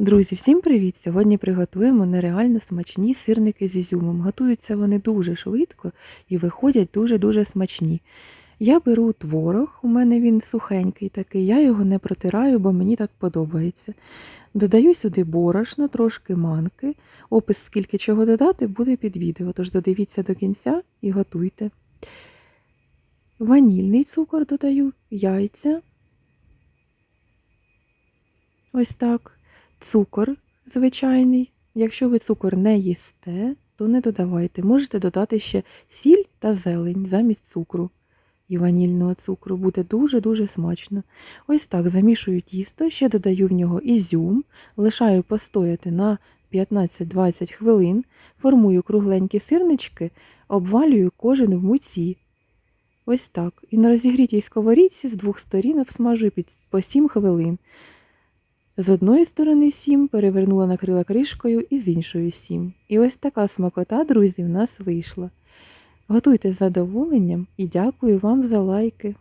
Друзі, всім привіт! Сьогодні приготуємо нереально смачні сирники з ізюмом. Готуються вони дуже швидко і виходять дуже-дуже смачні. Я беру творог, у мене він сухенький такий, я його не протираю, бо мені так подобається. Додаю сюди борошно, трошки манки. Опис, скільки чого додати, буде під відео, тож додивіться до кінця і готуйте. Ванільний цукор додаю, яйця. Ось так. Цукор звичайний. Якщо ви цукор не їсте, то не додавайте. Можете додати ще сіль та зелень замість цукру і ванільного цукру. Буде дуже-дуже смачно. Ось так замішую тісто, ще додаю в нього ізюм, лишаю постояти на 15-20 хвилин, формую кругленькі сирнички, обвалюю кожен в муці. Ось так. І на розігрітій сковорідці з двох сторін обсмажую по 7 хвилин. З одної сторони сім, перевернула накрила кришкою і з іншої сім. І ось така смакота, друзі, в нас вийшла. Готуйте з задоволенням і дякую вам за лайки.